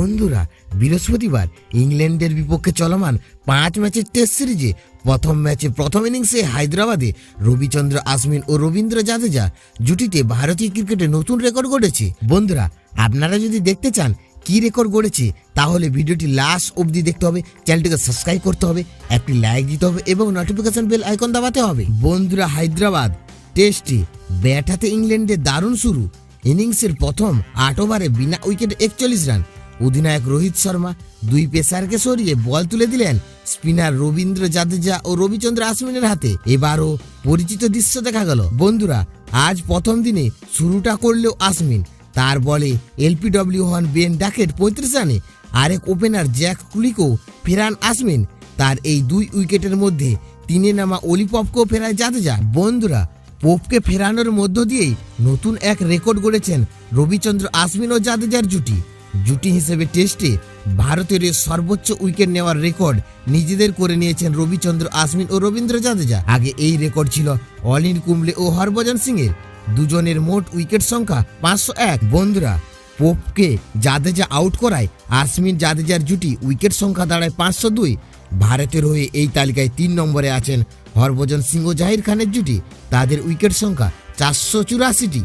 বন্ধুরা, বৃহস্পতিবার ইংল্যান্ডের বিপক্ষে চলমান পাঁচ ম্যাচের টেস্ট সিরিজে প্রথম ম্যাচে প্রথম ইনিংসে হায়দ্রাবাদে রবিচন্দ্র আশ্বিন ও রবীন্দ্র জাদেজা জুটিতে ভারতীয় ক্রিকেটে নতুন রেকর্ড গড়েছে। বন্ধুরা, আপনারা যদি দেখতে চান কি রেকর্ড গড়েছে, তাহলে ভিডিওটি লাস্ট অবধি দেখতে হবে, চ্যানেলটিকে সাবস্ক্রাইব করতে হবে, একটি লাইক দিতে হবে এবং নোটিফিকেশন বেল আইকন দাবাতে হবে। বন্ধুরা, হায়দ্রাবাদ টেস্টে ব্যাট হাতে ইংল্যান্ডের দারুণ শুরু। ইনিংসের প্রথম আট ওভারে বিনা উইকেটে একচল্লিশ রান অধিনায়ক রোহিত শর্মা দুই পেসারকে সরিয়ে বল তুলে দিলেন স্পিনার রবীন্দ্র জাদেজা ও রবিচন্দ্র আশ্বিনের হাতে। এবারও পরিচিত দৃশ্য দেখা গেল। বন্ধুরা, আজ প্রথম দিনে শুরুটা করলেও আশ্বিন তার বলে এলপিডব্লিউ হন বেন ডাকেট পঁয়ত্রিশ রানে আরেক ওপেনার জ্যাক কুলিকো ফেরান আসমিন। তার এই দুই উইকেটের মধ্যে তিনে নামা অলিপপকেও ফেরায় জাদেজা। বন্ধুরা, পোপকে ফেরানোর মধ্য দিয়েই নতুন এক রেকর্ড গড়েছেন রবিচন্দ্র আসমিন ও জাদেজার জুটি। জুটি হিসেবে টেস্টে ভারতের সর্বোচ্চ উইকেট নেওয়ার রেকর্ড নিজেদের করে নিয়েছেন রবিচন্দ্র আশ্বিন ও রবীন্দ্র জাদেজা। আগে এই রেকর্ড ছিল অলিন কুম্বলে ও হরভজন সিং এর দুজনের মোট উইকেট সংখ্যা পাঁচশো এক। বন্ধুরা, পোপকে জাদেজা আউট করায় আশ্বিন জাদেজার জুটি উইকেট সংখ্যা দাঁড়ায় পাঁচশো দুই। ভারতের হয়ে এই তালিকায় তিন নম্বরে আছেন হরভজন সিং ও জাহির খানের জুটি। তাদের উইকেট সংখ্যা চারশো চুরাশিটি।